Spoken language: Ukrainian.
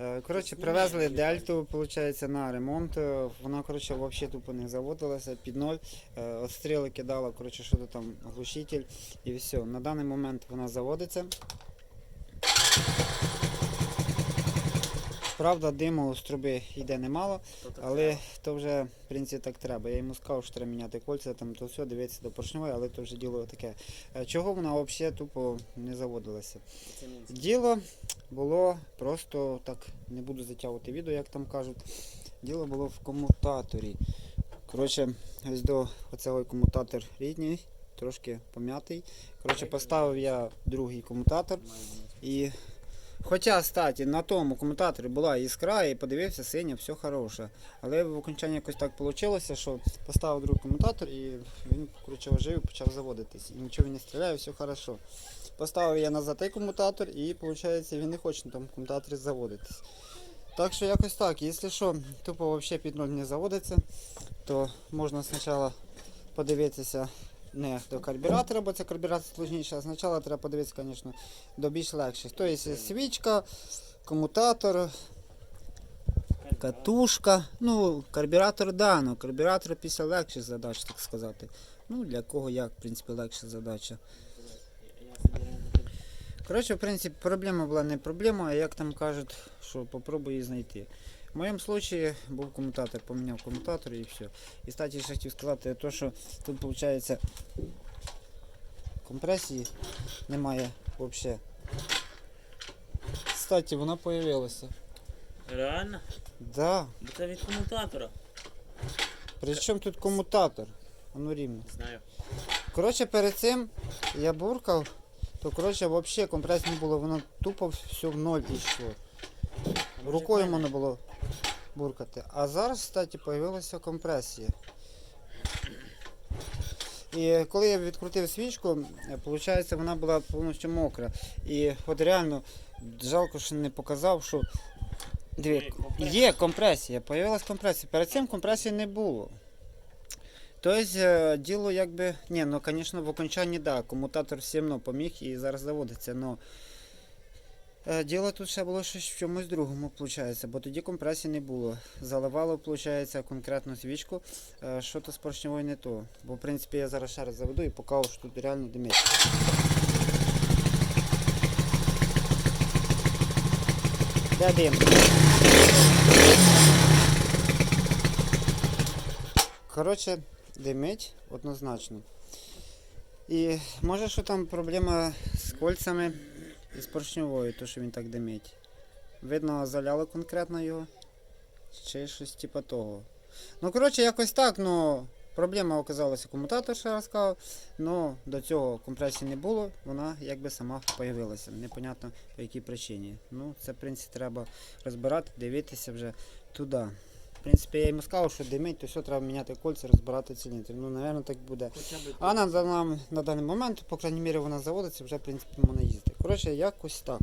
Е, Коротше, привезли дельту, виходить, на ремонт. Е, Вона, коротше, взагалі тупо не заводилася під ноль. Е, Отстріли кидала, коротше, що там глушитель і все. На даний момент вона заводиться. Правда, диму з труби йде немало, але то вже, в принципі, так треба. Я йому сказав, що треба міняти кольця, там то все, дивитися до поршневої, але то вже діло таке. Е, Чого вона взагалі тупо не заводилася? Діло було просто так, не буду затягувати відео, як там кажуть. Діло було в комутаторі. Коротше, ось до оцей комутатор рідній, трошки пом'ятий. Коротше, поставив я другий комутатор. І хоча, статі, на тому комутаторі була іскра, і подивився, синя, все хороше. Але в окончанні якось так вийшло, що поставив другий комутатор і він коротше, ожив і почав заводитись. І нічого не стріляє, все хорошо. Поставив я назад той комутатор і виходить він не хоче на тому комутаторі заводитись. Так що якось так, якщо що, тупо взагалі під ноль не заводиться, то можна спочатку подивитися не до карбюратора, бо це карбюратор сложніше, а спочатку треба подивитися, звісно, до більш легших. Тобто свічка, комутатор, катушка. Ну, карбюратор, да, ну карбюратор після легших задач, так сказати. Ну, для кого як, в принципі, легша задача. Коротше, в принципі, проблема була не проблема, а як там кажуть, що попробуй її знайти. В моєму випадку був комутатор, поміняв комутатор і все. І кстати, ще хотів сказати, то, що тут виходить компресії немає взагалі. Кстати, вона появилася. Реально? Да. Бо це від комутатора. При чому тут комутатор? Ну рівно. Знаю. Коротше, перед цим я буркав, то коротше взагалі компрес не було, воно тупо все в ноль йшло. Рукою можна було буркати. А зараз, кстати, з'явилася компресія. І коли я відкрутив свічку, виходить, вона була повністю мокра. І от реально жалко, що не показав, що Диви, є компресія, появилась компресія. Перед цим компресії не було. Тобто діло якби. Ні, ну звісно, в окончанні да, комутатор все одно поміг і зараз заводиться, но е, діло тут ще було щось в чомусь другому, виходить, бо тоді компресії не було. Заливало, виходить, конкретну свічку, е, що то з поршневою не то. Бо в принципі я зараз ще раз заведу і покажу, що тут реально димить. Де дим? Коротше, димить однозначно. І може, що там проблема з кольцями і з поршньовою, то що він так димить. Видно, заляло конкретно його. Чи щось типу того. Ну, коротше, якось так, ну. Проблема оказалася комутатор, ще раз сказав, але до цього компресії не було, вона якби сама появилася. Непонятно по якій причині. Ну, це, в принципі, треба розбирати, дивитися вже туди. В принципі, я йому сказав, що димить, то все, треба міняти кольця, розбирати циліндр. Ну, напевно, так буде. А нам на, на даний момент, по крайній мірі, вона заводиться, вже, в принципі, можна їздити. Коротше, якось так.